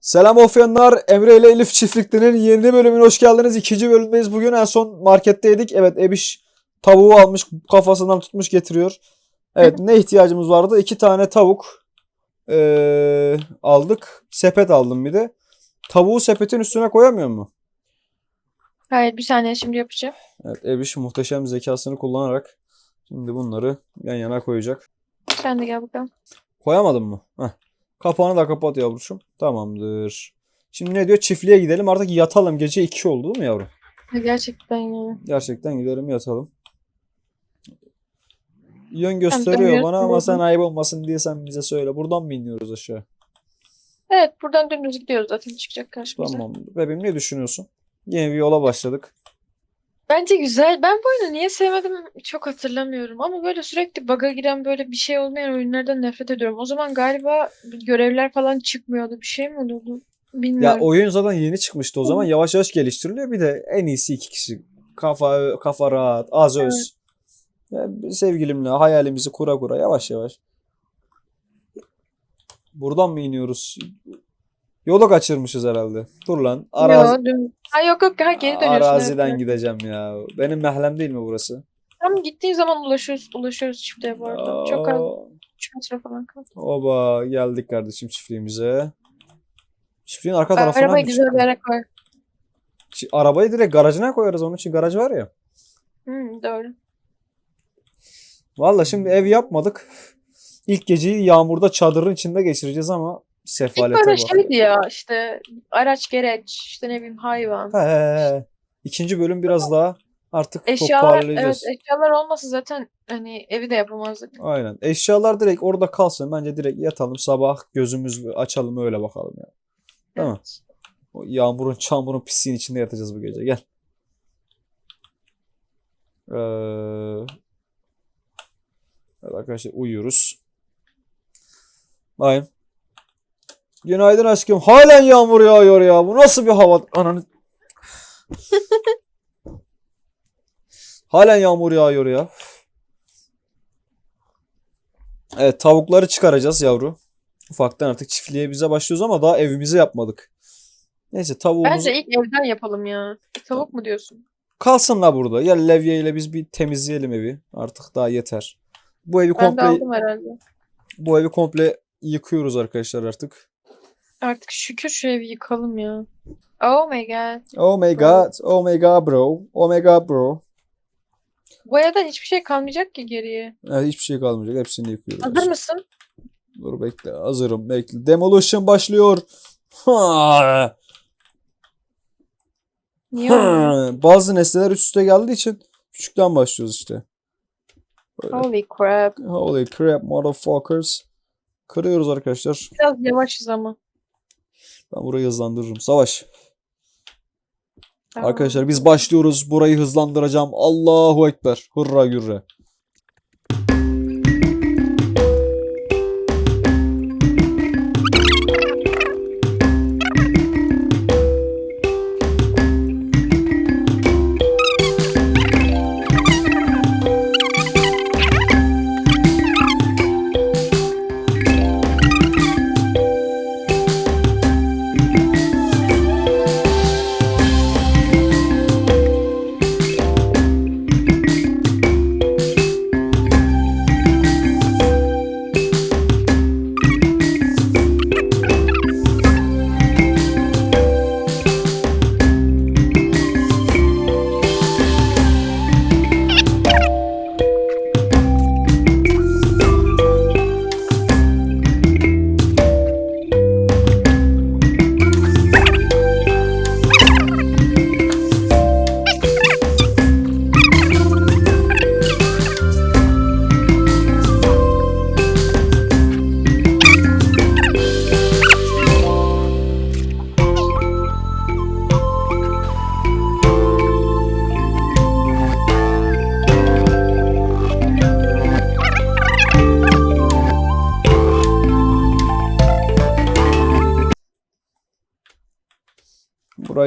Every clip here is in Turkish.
Selam Ofyanlar, Emre ile Elif Çiftlikli'nin yeni bölümüne hoş geldiniz. İkinci bölümdeyiz. Bugün en son marketteydik. Evet Ebiş tavuğu almış, kafasından tutmuş getiriyor. Evet ne ihtiyacımız vardı? İki tane tavuk ee, aldık. Sepet aldım bir de. Tavuğu sepetin üstüne koyamıyor mu? Hayır bir saniye şimdi yapacağım. Evet Ebiş muhteşem zekasını kullanarak şimdi bunları yan yana koyacak. Sen de gel bakalım. Koyamadın mı? Heh. Kapağını da kapat yavrucuğum. Tamamdır. Şimdi ne diyor? Çiftliğe gidelim artık yatalım. Gece 2 oldu değil mi yavrum? Gerçekten ya. Gerçekten gidelim yatalım. Yön gösteriyor bana ama sen ayıp olmasın diye sen bize söyle. Buradan mı iniyoruz aşağı? Evet buradan dümdüz gidiyoruz zaten çıkacak karşımıza. Tamam. Bebeğim ne düşünüyorsun? Yeni bir yola başladık. Bence güzel. Ben bu oyunu niye sevmedim çok hatırlamıyorum. Ama böyle sürekli bug'a giren böyle bir şey olmayan oyunlardan nefret ediyorum. O zaman galiba görevler falan çıkmıyordu. Bir şey mi oluyordu? Ya Bilmiyorum. oyun zaten yeni çıkmıştı o zaman. Yavaş yavaş geliştiriliyor. Bir de en iyisi iki kişi. Kafa kafa rahat, az öz. Ya sevgilimle hayalimizi kura kura yavaş yavaş. Buradan mı iniyoruz? Yolu kaçırmışız herhalde. Dur lan. Arazi, Yo, düm- Ha yok yok ha geri dönüyorsun. araziden evet. gideceğim ya. Benim mehlem değil mi burası? Tam gittiğin zaman ulaşıyoruz, ulaşıyoruz çiftliğe bu arada. Çok az. Aa, 3 metre falan kaldı. Oba geldik kardeşim çiftliğimize. Çiftliğin arka tarafına Arabayı güzel bir yere koy. Arabayı direkt garajına koyarız. Onun için garaj var ya. Hmm, doğru. Valla şimdi ev yapmadık. İlk geceyi yağmurda çadırın içinde geçireceğiz ama İlk sefalete böyle bak. şeydi ya işte araç gereç işte ne bileyim hayvan. He, he, he. İkinci bölüm biraz daha artık Eşyalar evet toparlayacağız. eşyalar olmasa zaten hani evi de yapamazdık. Aynen. Eşyalar direkt orada kalsın. Bence direkt yatalım sabah gözümüzü açalım öyle bakalım ya. Değil mi? Evet. O yağmurun çamurun pisliğin içinde yatacağız bu gece. Gel. Ee, evet arkadaşlar uyuyoruz. Bayım. Günaydın aşkım. Halen yağmur yağıyor ya. Bu nasıl bir hava? Ananı. Halen yağmur yağıyor ya. Evet tavukları çıkaracağız yavru. Ufaktan artık çiftliğe bize başlıyoruz ama daha evimizi yapmadık. Neyse tavuğumuzu Bence ilk evden yapalım ya. Tavuk mu diyorsun? kalsın la burada. Ya levye ile biz bir temizleyelim evi. Artık daha yeter. Bu evi Ben de komple aldım herhalde. bu evi komple yıkıyoruz arkadaşlar artık. Artık şükür şu evi yıkalım ya. Oh my god. Oh my god. Oh my god bro. Oh my god bro. Bu evden hiçbir şey kalmayacak ki geriye. Evet, hiçbir şey kalmayacak. Hepsini yıkıyoruz. Hazır mısın? Dur bekle. Hazırım. Bekle. Demolition başlıyor. Ha. Niye? Ha. Bazı nesneler üst üste geldiği için küçükten başlıyoruz işte. Böyle. Holy crap. Holy crap motherfuckers. Kırıyoruz arkadaşlar. Biraz yavaşız ama. Ben burayı hızlandırırım. Savaş. Tamam. Arkadaşlar biz başlıyoruz. Burayı hızlandıracağım. Allahu Ekber. Hurra gürre.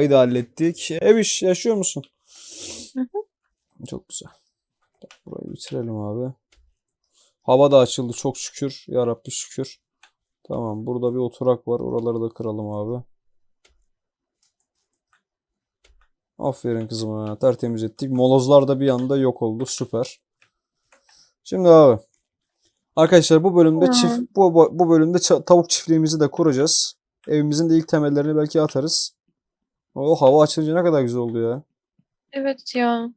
Burayı da hallettik. Ev iş yaşıyor musun? Hı Çok güzel. Burayı bitirelim abi. Hava da açıldı çok şükür. Ya Rabbi şükür. Tamam burada bir oturak var. Oraları da kıralım abi. Aferin kızıma. Tertemiz ettik. Molozlar da bir anda yok oldu. Süper. Şimdi abi. Arkadaşlar bu bölümde çift bu, bu, bölümde tavuk çiftliğimizi de kuracağız. Evimizin de ilk temellerini belki atarız. O hava açınca ne kadar güzel oldu ya. Evet ya.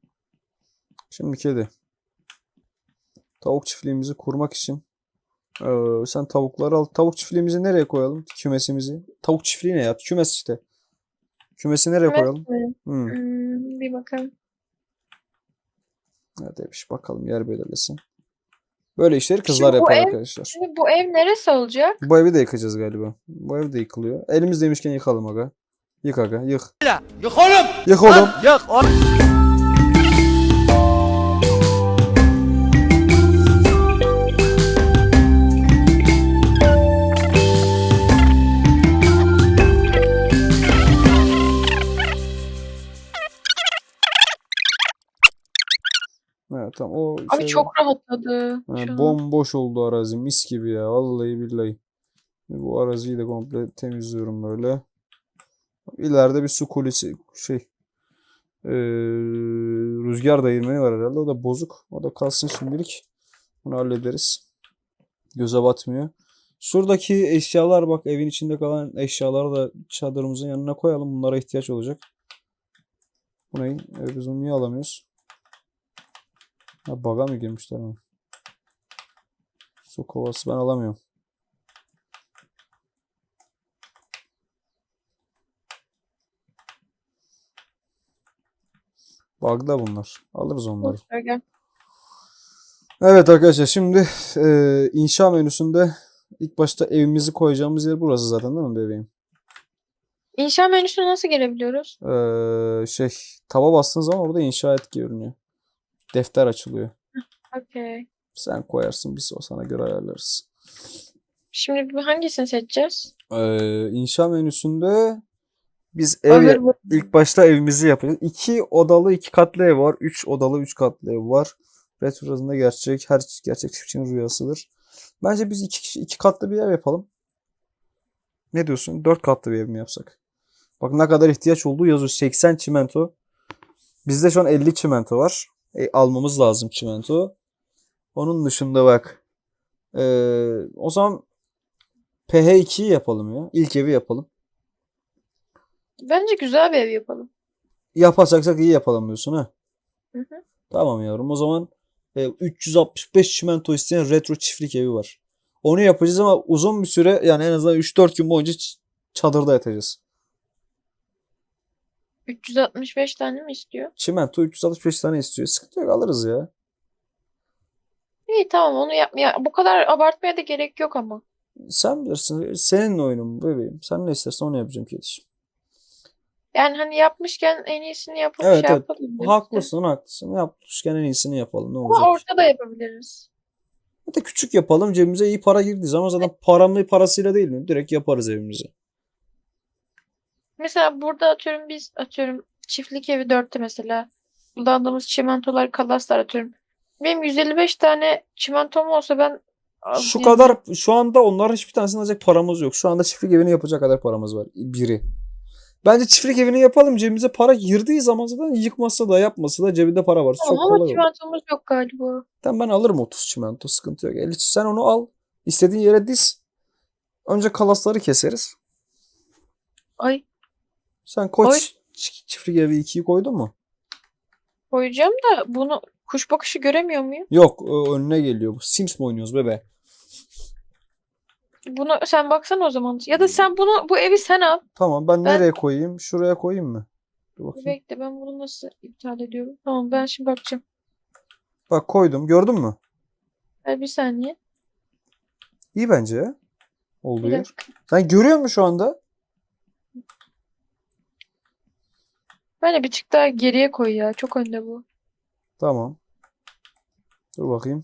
Şimdi kedi. Tavuk çiftliğimizi kurmak için eee, sen tavukları al. Tavuk çiftliğimizi nereye koyalım? Kümesimizi. Tavuk çiftliği ne ya? Kümes işte. Kümesi nereye Evet koyalım? mi? Hmm. Hmm, bir bakalım. Hadi bir bakalım yer belirlesin. Böyle işleri kızlar Şimdi yapar ev- arkadaşlar. Şimdi bu ev neresi olacak? Bu evi de yıkacağız galiba. Bu ev de yıkılıyor. Elimiz demişken yıkalım aga. Yık aga yık. Yık oğlum. Yık oğlum. Yık oğlum. Evet tamam o Abi şeyde- çok rahatladı. Ha, şu an. bomboş oldu arazi mis gibi ya vallahi billahi. Bu araziyi de komple temizliyorum böyle. İleride bir su kulesi şey eee, rüzgar değirmeni var herhalde o da bozuk. O da kalsın şimdilik. Bunu hallederiz. Göze batmıyor. Şuradaki eşyalar bak evin içinde kalan eşyaları da çadırımızın yanına koyalım. Bunlara ihtiyaç olacak. Bu ne? E, biz onu niye alamıyoruz? Ha, baga mı girmişler ama? Su kovası ben alamıyorum. Bug'da bunlar. Alırız onları. Gel. Evet arkadaşlar şimdi e, inşa menüsünde ilk başta evimizi koyacağımız yer burası zaten değil mi bebeğim? İnşa menüsüne nasıl gelebiliyoruz? E, şey taba bastığın zaman orada inşa et görünüyor. Defter açılıyor. Okey. Sen koyarsın biz o sana göre ayarlarız. Şimdi hangisini seçeceğiz? E, inşa menüsünde biz ev Ahır bu. ilk başta evimizi yapacağız. İki odalı iki katlı ev var. Üç odalı üç katlı ev var. Retro adında gerçek. Her gerçek çiftçinin rüyasıdır. Bence biz iki, kişi- iki katlı bir ev yapalım. Ne diyorsun? Dört katlı bir ev mi yapsak? Bak ne kadar ihtiyaç olduğu yazıyor. 80 çimento. Bizde şu an 50 çimento var. E, almamız lazım çimento. Onun dışında bak. Ee, o zaman PH2'yi yapalım ya. İlk evi yapalım. Bence güzel bir ev yapalım. Yapacaksak iyi yapalım diyorsun ha. Hı hı. Tamam yavrum. O zaman e, 365 çimento isteyen retro çiftlik evi var. Onu yapacağız ama uzun bir süre yani en azından 3-4 gün boyunca çadırda yatacağız. 365 tane mi istiyor? Çimento 365 tane istiyor. Sıkıntı yok alırız ya. İyi tamam onu yapmaya. Bu kadar abartmaya da gerek yok ama. Sen bilirsin. Senin oyunun bebeğim. Sen ne istersen onu yapacağım kediciğim. Yani hani yapmışken en iyisini yapıp Evet, şey evet. yapalım. Haklısın haklısın. Yapmışken en iyisini yapalım. Ne Ama olacak? ortada yapabiliriz. De küçük yapalım. Cebimize iyi para girdiği zaman zaten paramlı parasıyla değil mi? Direkt yaparız evimizi. Mesela burada atıyorum biz atıyorum çiftlik evi 4'te mesela. Kullandığımız çimentolar, kalaslar atıyorum. Benim 155 tane çimentom olsa ben Şu kadar şu anda onların hiçbir tanesini alacak paramız yok. Şu anda çiftlik evini yapacak kadar paramız var. Biri. Bence çiftlik evini yapalım. Cebimize para girdiği zaman zaten yıkmasa da yapmasa da cebinde para var. Çok ama kolay olur. çimentomuz yok galiba. Tamam ben alırım 30 çimento. Sıkıntı yok. 50 sen onu al. İstediğin yere diz. Önce kalasları keseriz. Ay Sen koç Oy. çiftlik evi 2'yi koydun mu? koyacağım da bunu kuş bakışı göremiyor muyum? Yok önüne geliyor. bu. Sims mi oynuyoruz bebe? Bunu sen baksana o zaman. Ya da sen bunu bu evi sen al. Tamam ben Ben- nereye koyayım? Şuraya koyayım mı? Dur bakayım. Bekle ben bunu nasıl iptal ediyorum? Tamam ben şimdi bakacağım. Bak koydum. Gördün mü? Ver bir saniye. İyi bence ya. Olduğu Bir yer. dakika. Sen görüyor musun şu anda? Bence bir tık daha geriye koy ya. Çok önde bu. Tamam. Dur bakayım.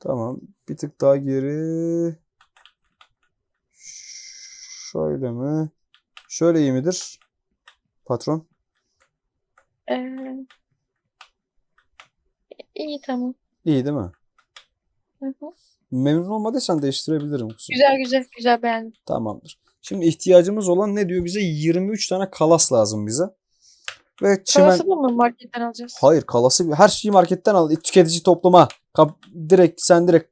Tamam. Bir tık daha geri. Şöyle mi? Şöyle iyi midir? Patron. Ee, iyi tamam. İyi değil mi? Hı hı. Memnun olmadıysan değiştirebilirim kuzum. Güzel güzel güzel beğendim. Tamamdır. Şimdi ihtiyacımız olan ne diyor bize? 23 tane kalas lazım bize. Ve çimen... Kalası mı marketten alacağız? Hayır kalası her şeyi marketten al. Tüketici topluma. Kap, direkt sen direkt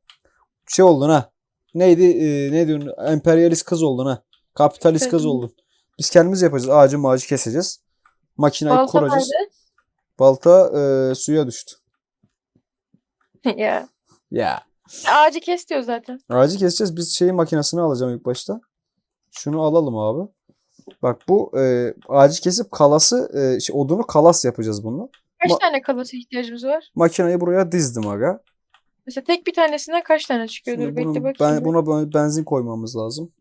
şey oldun ha. Neydi? E, ne diyorsun? Emperyalist kız oldun ha. Kapitalist kız oldun. Biz kendimiz yapacağız. Ağacı mağacı keseceğiz. Makineyi Balta kuracağız. nerede? Balta e, suya düştü. ya. Ya. Ağacı kes diyor zaten. Ağacı keseceğiz. Biz şeyin makinesini alacağım ilk başta. Şunu alalım abi. Bak bu e, ağacı kesip kalası e, şey, odunu kalas yapacağız bununla. Kaç Ma- tane kalası ihtiyacımız var? Makineyi buraya dizdim aga. Mesela tek bir tanesinden kaç tane çıkıyor? Dur Şimdi bekle bakayım. ben, buna benzin koymamız lazım.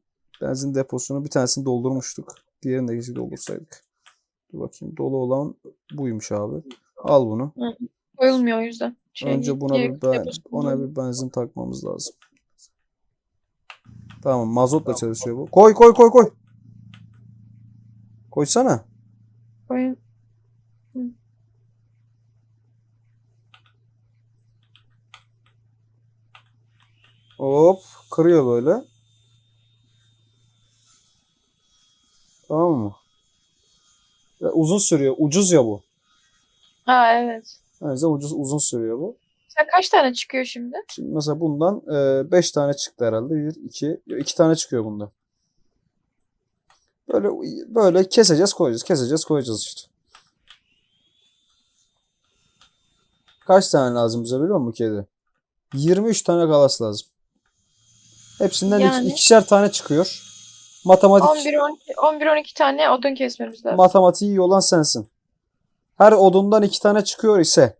Benzin deposunu bir tanesini doldurmuştuk. Diğerini de gece doldursaydık. Dur bakayım. Dolu olan buymuş abi. Al bunu. Koyulmuyor o yüzden. Şey, Önce buna bir ben- ona bir benzin takmamız lazım. Tamam mazotla çalışıyor bu. Koy koy koy koy. Koysana. Koyun. Hop kırıyor böyle. Tamam mı? Ya uzun sürüyor. Ucuz ya bu. Ha evet. O yüzden ucuz uzun sürüyor bu. Sen kaç tane çıkıyor şimdi? Şimdi mesela bundan 5 tane çıktı herhalde. 1 2 2 tane çıkıyor bundan. Böyle böyle keseceğiz, koyacağız. Keseceğiz, koyacağız işte. Kaç tane lazım bize biliyor musun kedi? 23 tane galas lazım. Hepsinden Yani? ikişer tane çıkıyor. Matematik 11-12 11-12 tane odun kesmemiz lazım. matematiği iyi olan sensin. Her odundan iki tane çıkıyor ise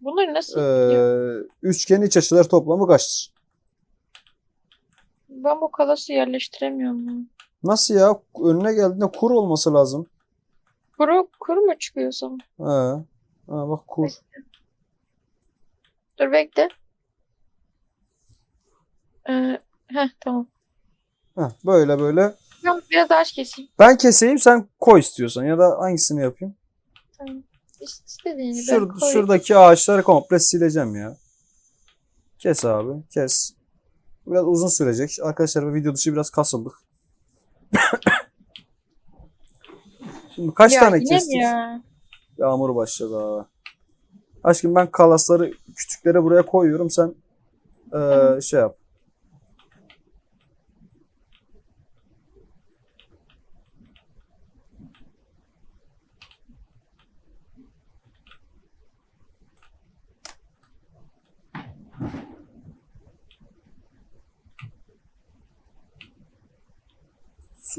Bunları nasıl? eee üçgenin iç açıları toplamı kaçtır? Ben bu kalası yerleştiremiyorum. ya. Nasıl ya? Önüne geldiğinde kur olması lazım. Kuru, kuru mu çıkıyor sana? He. Ha, bak kur. Dur bekle. Ee, heh tamam. Heh, böyle böyle. Ben biraz ağaç keseyim. Ben keseyim sen koy istiyorsan ya da hangisini yapayım? Tamam. İst- İstediğini ben Şur, koyayım. şuradaki ağaçları komple sileceğim ya. Kes abi kes. Biraz uzun sürecek. Arkadaşlar bu video dışı biraz kasıldık. Şimdi kaç Ya tane kestik? ya? Yağmur başladı ha. Aşkım ben kalasları küçükleri buraya koyuyorum. Sen eee, şey yap.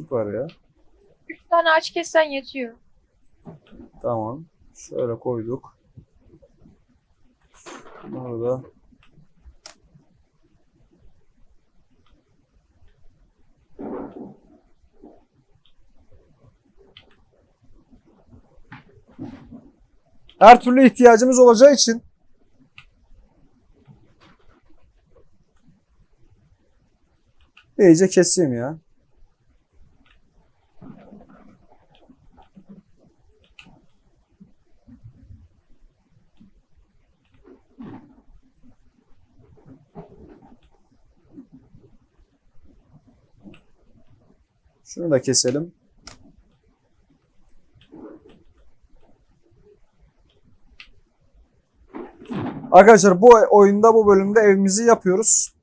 Süper ya. Üç tane ağaç kessen yetiyor. Tamam. Şöyle koyduk. Bunları da her türlü ihtiyacımız olacağı için iyice keseyim ya. Şunu da keselim. Arkadaşlar bu oyunda bu bölümde evimizi yapıyoruz.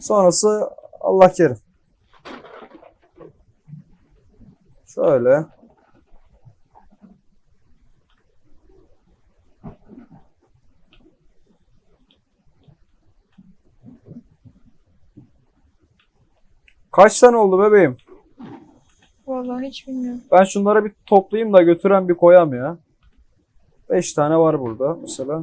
Sonrası Allah kerim. Şöyle. Kaç tane oldu bebeğim? Vallahi hiç bilmiyorum. Ben şunları bir toplayayım da götüren bir koyam ya. 5 tane var burada mesela.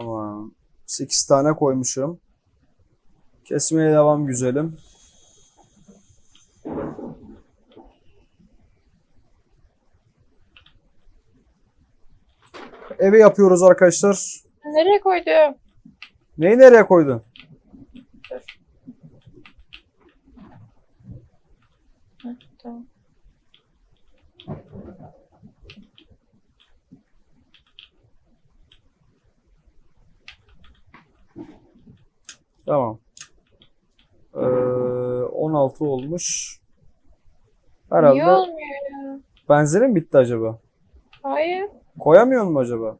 Tamam. 8 tane koymuşum. Kesmeye devam güzelim. Eve yapıyoruz arkadaşlar. Nereye koydum? Neyi nereye koydun? Dur. Tamam. Ee, 16 olmuş. Niye Herhalde olmuyor ya? benzinin mi bitti acaba? Hayır. Koyamıyor mu acaba?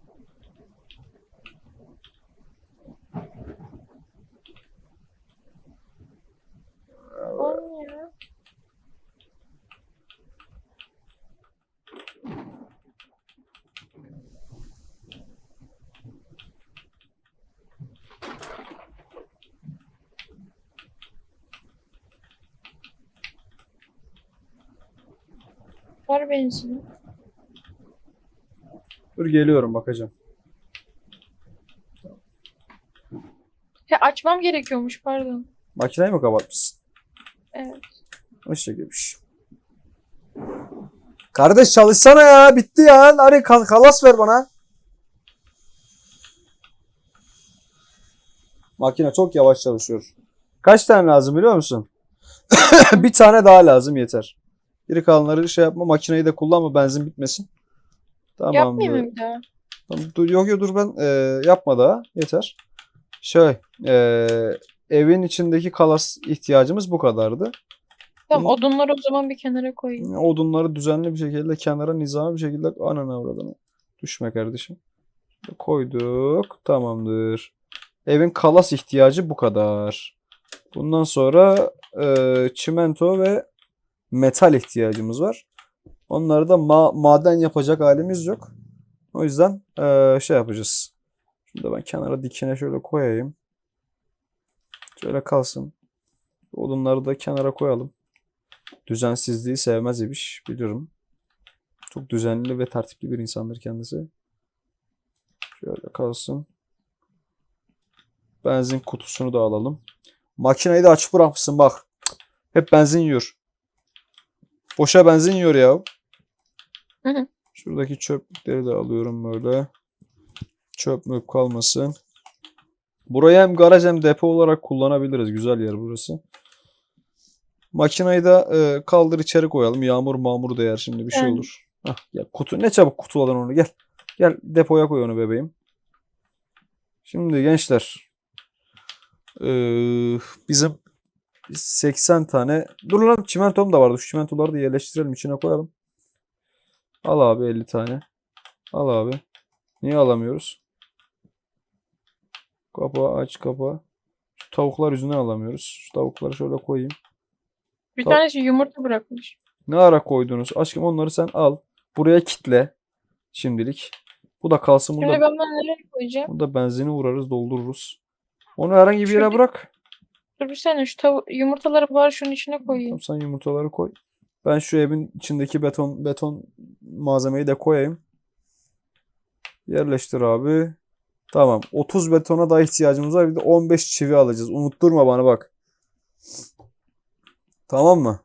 Olmuyor. Var benzin. Dur geliyorum bakacağım. He açmam gerekiyormuş pardon. Makineyi mi kapatmışsın? Evet. O şekilmiş. Kardeş çalışsana ya. Bitti ya. Hadi kal- kalas ver bana. Makine çok yavaş çalışıyor. Kaç tane lazım biliyor musun? bir tane daha lazım yeter. Geri kalanları şey yapma. Makineyi de kullanma. Benzin bitmesin. Tamam. Yapmayayım bir daha? Tamam, dur, yok yok dur ben e, yapma daha. Yeter. Şey e, evin içindeki kalas ihtiyacımız bu kadardı. Tamam Hı. odunları o zaman bir kenara koyayım. Odunları düzenli bir şekilde kenara nizami bir şekilde anana avradını düşme kardeşim. Koyduk. Tamamdır. Evin kalas ihtiyacı bu kadar. Bundan sonra e, çimento ve metal ihtiyacımız var. Onları da ma- maden yapacak halimiz yok. O yüzden e, şey yapacağız. Şimdi ben kenara dikine şöyle koyayım. Şöyle kalsın. Odunları da kenara koyalım. Düzensizliği sevmez imiş biliyorum. Çok düzenli ve tertipli bir insandır kendisi. Şöyle kalsın. Benzin kutusunu da alalım. Makineyi de açık bırakmışsın bak. Hep benzin yiyor. Boşa benzin yiyor ya. Hı hı. Şuradaki çöplükleri de alıyorum böyle. Çöp möp kalmasın. Burayı hem garaj hem depo olarak kullanabiliriz. Güzel yer burası. Makineyi da e, kaldır içeri koyalım. Yağmur mağmur değer şimdi bir şey olur. Hah, gel kutu ne çabuk kutuladın onu gel. Gel depoya koy onu bebeğim. Şimdi gençler e, bizim 80 tane dur lan çimentom da vardı. Şu çimentoları da yerleştirelim içine koyalım. Al abi 50 tane. Al abi. Niye alamıyoruz? Kapağı aç kapağı. Şu tavuklar yüzünden alamıyoruz. Şu tavukları şöyle koyayım. Bir Tamam. tanesi yumurta bırakmış. Ne ara koydunuz? Aşkım onları sen al. Buraya kitle. Şimdilik. Bu da kalsın. Şimdi Bunu da, ben bunu nereye koyacağım? bunu da benzini vurarız, doldururuz. Onu herhangi bir yere Şöyle- bırak. Dur bir saniye şu tavu yumurtaları bari şunun içine koyayım. Tamam, sen yumurtaları koy. Ben şu evin içindeki beton beton malzemeyi de koyayım. Yerleştir abi. Tamam. 30 betona daha ihtiyacımız var. Bir de 15 çivi alacağız. Unutturma bana bak. Tamam mı?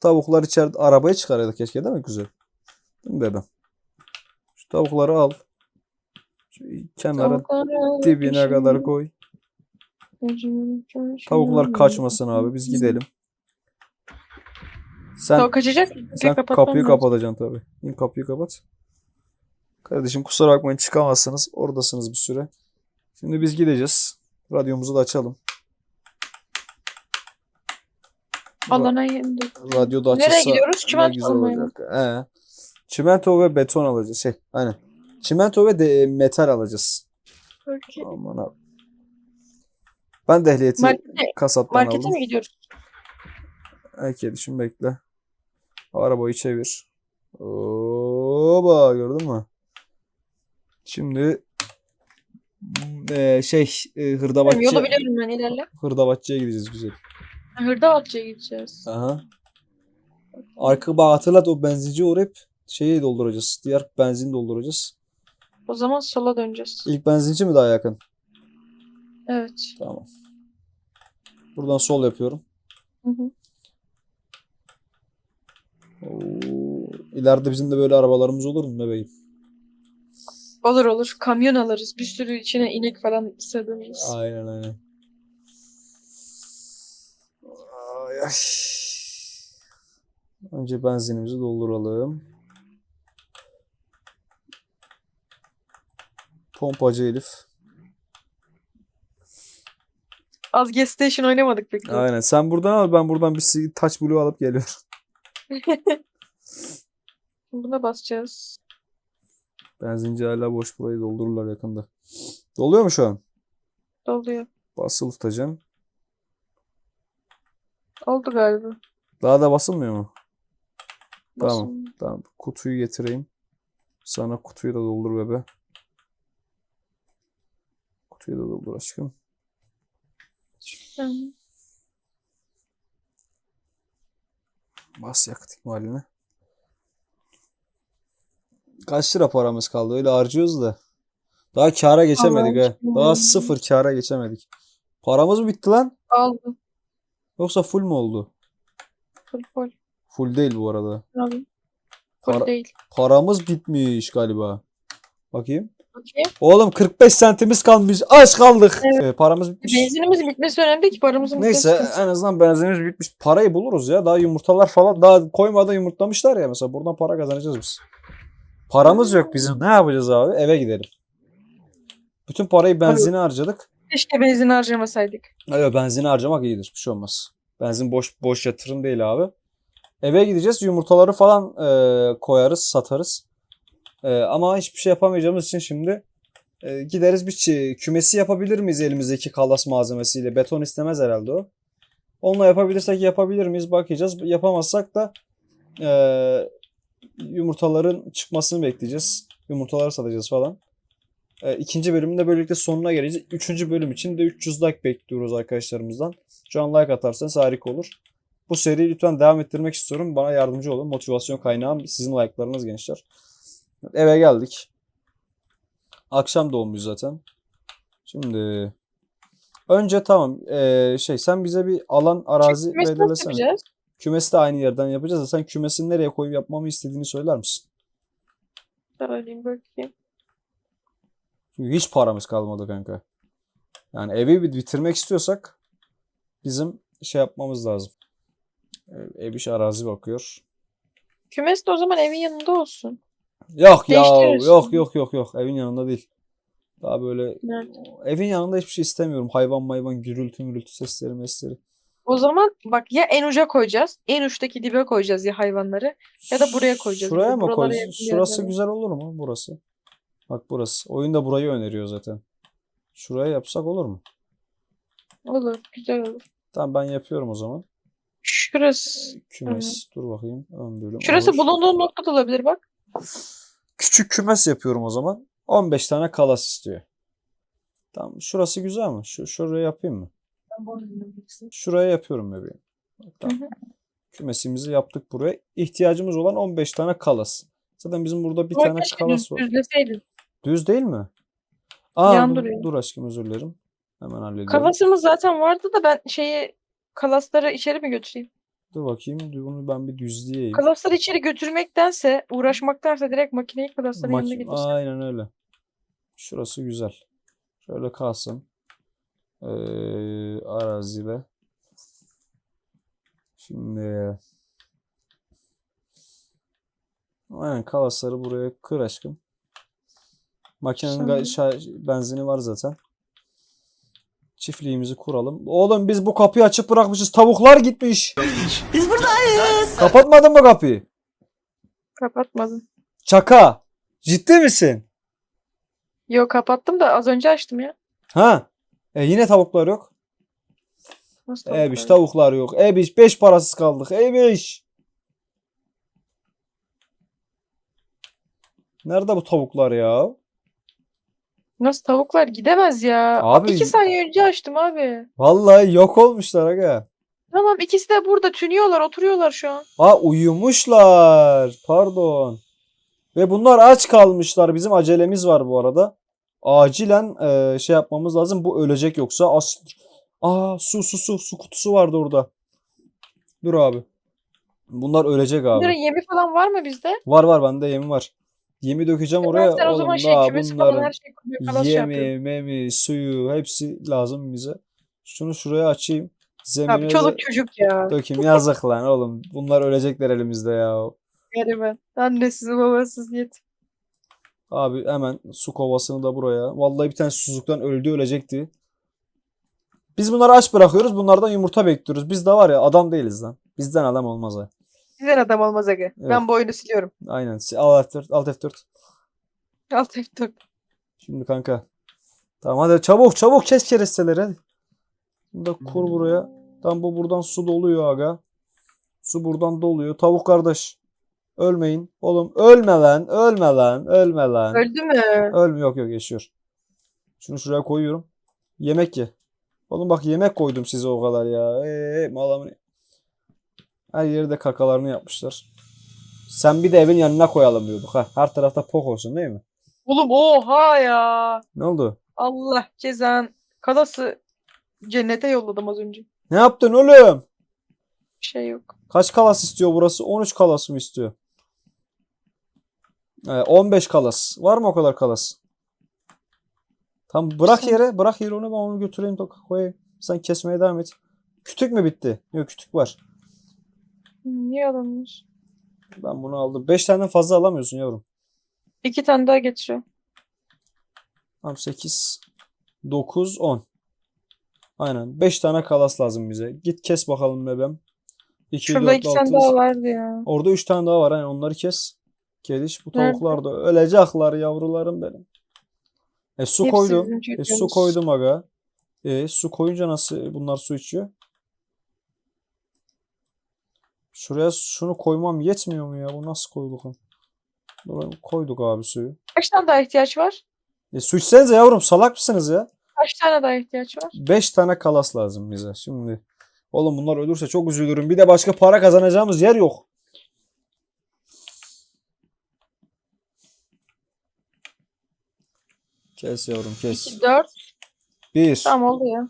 Tavuklar içeride arabayı çıkarıyorduk keşke değil mi güzel? Değil mi bebeğim? Şu tavukları al. Şu kenara Tavukları dibine kadar koy. Tavuklar kaçmasın abi. Biz gidelim. Sen Tavuk kaçacak mı? sen kapatmam kapıyı lazım. kapatacaksın tabii. İn kapıyı kapat. Kardeşim kusura bakmayın çıkamazsınız. Oradasınız bir süre. Şimdi biz gideceğiz. Radyomuzu da açalım. Alana radyo da Nereye açılsa gidiyoruz? ne Çimento almaya. He. Çimento ve beton alacağız. Şey, aynen. Çimento ve de metal alacağız. Peki. Aman abi. Ben de ehliyeti Markete, kasaptan markete aldım. mi gidiyoruz? Ay kedişim bekle. Arabayı çevir. Oba gördün mü? Şimdi eee, şey e, hırdavatçı yolu biliyorum ben ilerle. hırdavatçıya gideceğiz güzel. Hırdavatçı'ya gideceğiz. Aha. Arka bak hatırlat o benzinci uğrayıp şeyi dolduracağız. Diğer benzin dolduracağız. O zaman sola döneceğiz. İlk benzinci mi daha yakın? Evet. Tamam. Buradan sol yapıyorum. Hı hı. Oo, ileride bizim de böyle arabalarımız olur mu bebeğim? Olur olur. Kamyon alırız. Bir sürü içine inek falan sığdırırız. Aynen aynen. Ay, ay. Önce benzinimizi dolduralım. Pompacı Elif. Az gas station oynamadık peki. Aynen. Sen buradan al ben buradan bir taç blue alıp geliyorum. Buna basacağız. Benzinci hala boş burayı doldururlar yakında. Doluyor mu şu an? Doluyor. Basılı tutacağım. Oldu galiba. Daha da basılmıyor mu? Tamam. Basın. Tamam. Kutuyu getireyim. Sana kutuyu da doldur bebe. Kutuyu da doldur aşkım. Tamam. Bas yakıt ikmaline. Kaç lira paramız kaldı? Öyle harcıyoruz da. Daha kâra geçemedik ha. Daha sıfır kâra geçemedik. Paramız mı bitti lan? Aldı. Yoksa full mu oldu? Full full. Full değil bu arada. Abi. Full Para- değil. paramız bitmiş galiba. Bakayım. Bakayım. Oğlum 45 sentimiz kalmış. Aç kaldık. Ee, paramız bitmiş. Benzinimiz bitmesi önemli değil ki paramızın Neyse bitmesi. en azından benzinimiz bitmiş. Parayı buluruz ya. Daha yumurtalar falan daha koymadan yumurtlamışlar ya mesela. Buradan para kazanacağız biz. Paramız yok bizim. Ne yapacağız abi? Eve gidelim. Bütün parayı benzine harcadık. Keşke benzin harcamasaydık. Evet benzini harcamak iyidir. Bir şey olmaz. Benzin boş boş yatırım değil abi. Eve gideceğiz. Yumurtaları falan e, koyarız, satarız. E, ama hiçbir şey yapamayacağımız için şimdi e, gideriz bir kümesi yapabilir miyiz elimizdeki kalas malzemesiyle? Beton istemez herhalde o. Onunla yapabilirsek yapabilir miyiz? Bakacağız. Yapamazsak da e, yumurtaların çıkmasını bekleyeceğiz. Yumurtaları satacağız falan. E, ikinci bölümün de böylelikle sonuna geleceğiz. Üçüncü bölüm için de 300 like bekliyoruz arkadaşlarımızdan. Şu an like atarsanız harika olur. Bu seriyi lütfen devam ettirmek istiyorum. Bana yardımcı olun. Motivasyon kaynağım sizin like'larınız gençler. Eve geldik. Akşam doğmuş zaten. Şimdi önce tamam eee, şey sen bize bir alan arazi Kümesi belirlesene. Kümesi de aynı yerden yapacağız da sen kümesini nereye koyup yapmamı istediğini söyler misin? Söyleyeyim bakayım. Çünkü hiç paramız kalmadı kanka. Yani evi bir bitirmek istiyorsak bizim şey yapmamız lazım. Ev, ev iş arazi bakıyor. Kümes de o zaman evin yanında olsun. Yok ya Değiştiririz. yok yok yok yok evin yanında değil. Daha böyle Nerede? evin yanında hiçbir şey istemiyorum. Hayvan mayvan gürültü mürültü sesleri mesleri. O zaman bak ya en uca koyacağız. En uçtaki dibe koyacağız ya hayvanları. Ya da buraya koyacağız. Şuraya mı buralara koy? yakın Şurası yerlere. güzel olur mu burası? Bak burası. Oyun da burayı öneriyor zaten. Şuraya yapsak olur mu? Olur. Güzel olur. Tamam ben yapıyorum o zaman. Şurası. Kümes. Dur bakayım. Ön bölüm. Şurası olur. bulunduğu nokta da olabilir bak. Küçük kümes yapıyorum o zaman. 15 tane kalas istiyor. Tamam. Şurası güzel mi? Şu, şuraya yapayım mı? Şuraya yapıyorum bebeğim. Tamam. Hı hı. Kümesimizi yaptık buraya. İhtiyacımız olan 15 tane kalas. Zaten bizim burada bir Ama tane kalas var. düzleseydin. Düz değil mi? Aa, Yan dur, duruyor. dur aşkım özür dilerim. Hemen hallediyorum. Kalasımız zaten vardı da ben şeyi kalasları içeri mi götüreyim? Dur bakayım. Bunu ben bir düzleyeyim. Kalasları içeri götürmektense, uğraşmaktansa direkt makineyi kalasların yanına Maki- getirsin. Aynen öyle. Şurası güzel. Şöyle kalsın. Ee, arazide. Şimdi Aynen kalasları buraya kır aşkım. Makinenin benzini var zaten. Çiftliğimizi kuralım. Oğlum biz bu kapıyı açık bırakmışız. Tavuklar gitmiş. Biz buradayız. Kapatmadın mı kapıyı? Kapatmadım. Çaka. Ciddi misin? Yok kapattım da az önce açtım ya. Ha? E yine tavuklar yok. Nasıl Ebiş tavuklar? tavuklar yok. Ebiş 5 parasız kaldık. Ebiş. Nerede bu tavuklar ya? Nasıl tavuklar gidemez ya. Abi- İki saniye önce açtım abi. Vallahi yok olmuşlar aga. Tamam ikisi de burada tünüyorlar oturuyorlar şu an. Ha uyumuşlar. Pardon. Ve bunlar aç kalmışlar. Bizim acelemiz var bu arada. Acilen e, şey yapmamız lazım. Bu ölecek yoksa. As Aa su su su. Su kutusu vardı orada. Dur abi. Bunlar ölecek abi. Bunların yemi falan var mı bizde? Var var bende yemi var. Yemi dökeceğim oraya. Sen o Oğlum zaman şey daha kümesi falan bunların her şeyi koyuyor. Kalas şey yapıyor. yemi, memi, suyu hepsi lazım bize. Şunu şuraya açayım. Zemine Abi de çoluk çocuk ya. dökeyim. Yazık lan oğlum. Bunlar ölecekler elimizde ya. Gariban. Annesiz babasız yetim. Abi hemen su kovasını da buraya. Vallahi bir tane susuzluktan öldü ölecekti. Biz bunları aç bırakıyoruz. Bunlardan yumurta bekliyoruz. Biz de var ya adam değiliz lan. Bizden adam olmaz ha. Güzel adam olmaz aga. Ben bu oyunu siliyorum. Aynen. Alt F4. Alt F4. Alt F4. Şimdi kanka. Tamam hadi çabuk çabuk kes keresteleri hadi. Bunu da kur buraya. Tam bu buradan su doluyor aga. Su buradan doluyor. Tavuk kardeş. Ölmeyin. Oğlum ölme lan. Ölme lan. Ölme lan. Öldü mü? Ölmüyor yok yok yaşıyor. Şunu şuraya koyuyorum. Yemek ye. Oğlum bak yemek koydum size o kadar ya. Eee malamını. Her yeri de kakalarını yapmışlar. Sen bir de evin yanına koyalım diyorduk ha. Her tarafta pok olsun değil mi? Oğlum oha ya. Ne oldu? Allah cezan. Kalası cennete yolladım az önce. Ne yaptın oğlum? Bir şey yok. Kaç kalas istiyor burası? 13 kalas mı istiyor? Ee, 15 kalas. Var mı o kadar kalas? Tamam bırak Sen- yere. Bırak yere onu ben onu götüreyim koyayım. Sen kesmeye devam et. Kütük mü bitti? Yok kütük var. Niye alamıyoruz? Ben bunu aldım. 5 taneden fazla alamıyorsun yavrum. İki tane daha getiriyor. Tamam 8, 9, 10. Aynen. 5 tane kalas lazım bize. Git kes bakalım bebeğim. 2, Şurada 4, iki tane 6. daha vardı ya. Orada 3 tane daha var. Aynen onları kes. Geliş. Bu tavuklar da ölecekler yavrularım benim. E su Hepsi koydum. E su koydum aga. E su koyunca nasıl bunlar su içiyor? Şuraya şunu koymam yetmiyor mu ya? Bu nasıl koyduk? Dur, Koyduk abi suyu. Kaç tane daha ihtiyaç var? E su içsenize yavrum salak mısınız ya? Kaç tane daha ihtiyaç var? 5 tane kalas lazım bize. Şimdi oğlum bunlar ölürse çok üzülürüm. Bir de başka para kazanacağımız yer yok. Kes yavrum kes. 2, 4. 1, Tamam oldu ya.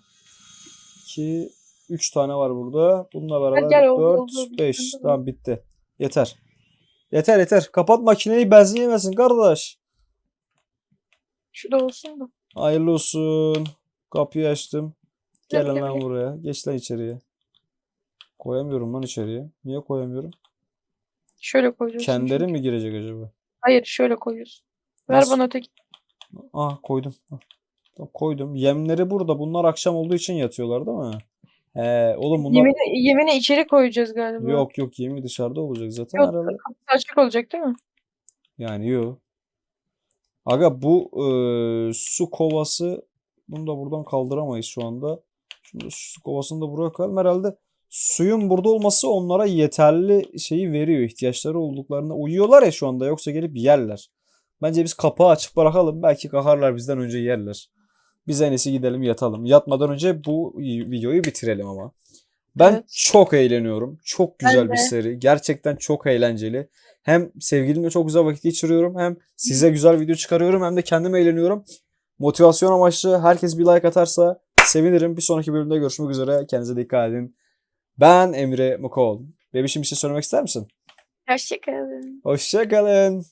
2, 3 tane var burada. Bununla beraber gel, oldu, 4, oldu. 5. Bitti. Tamam bitti. Yeter. Yeter yeter. Kapat makineyi benzin yemesin kardeş. Şu da olsun da. Hayırlı olsun. Kapıyı açtım. Gel, lan buraya. Geç lan içeriye. Koyamıyorum lan içeriye. Niye koyamıyorum? Şöyle koyuyorsun. Kendileri çünkü. mi girecek acaba? Hayır şöyle koyuyorsun. Ver Nasıl? bana öteki. Ah koydum. Ah, koydum. Yemleri burada. Bunlar akşam olduğu için yatıyorlar değil mi? He, oğlum bunlar Yemini, yemini içeri koyacağız galiba. yok yok yemi dışarıda olacak zaten Yok, herhalde. kapısı açık olacak değil mi? Yani yok. Aga bu e, su kovası bunu da buradan kaldıramayız şu anda. Şimdi su kovasını da buraya koyalım. Herhalde suyun burada olması onlara yeterli şeyi veriyor. ihtiyaçları olduklarına uyuyorlar ya şu anda yoksa gelip yerler. Bence biz kapağı açık bırakalım. Belki kalkarlar bizden önce yerler. Biz en iyisi gidelim yatalım. Yatmadan önce bu videoyu bitirelim ama. Ben Evet. çok eğleniyorum. Çok güzel Ben bir de. seri. Gerçekten çok eğlenceli. Hem sevgilimle çok güzel vakit geçiriyorum. Hem size güzel video çıkarıyorum. Hem de kendim eğleniyorum. Motivasyon amaçlı herkes bir like atarsa sevinirim. Bir sonraki bölümde görüşmek üzere. Kendinize dikkat edin. Ben Emre Mukoğlu. Bebişim bir şey söylemek ister misin? Hoşçakalın. Hoşçakalın.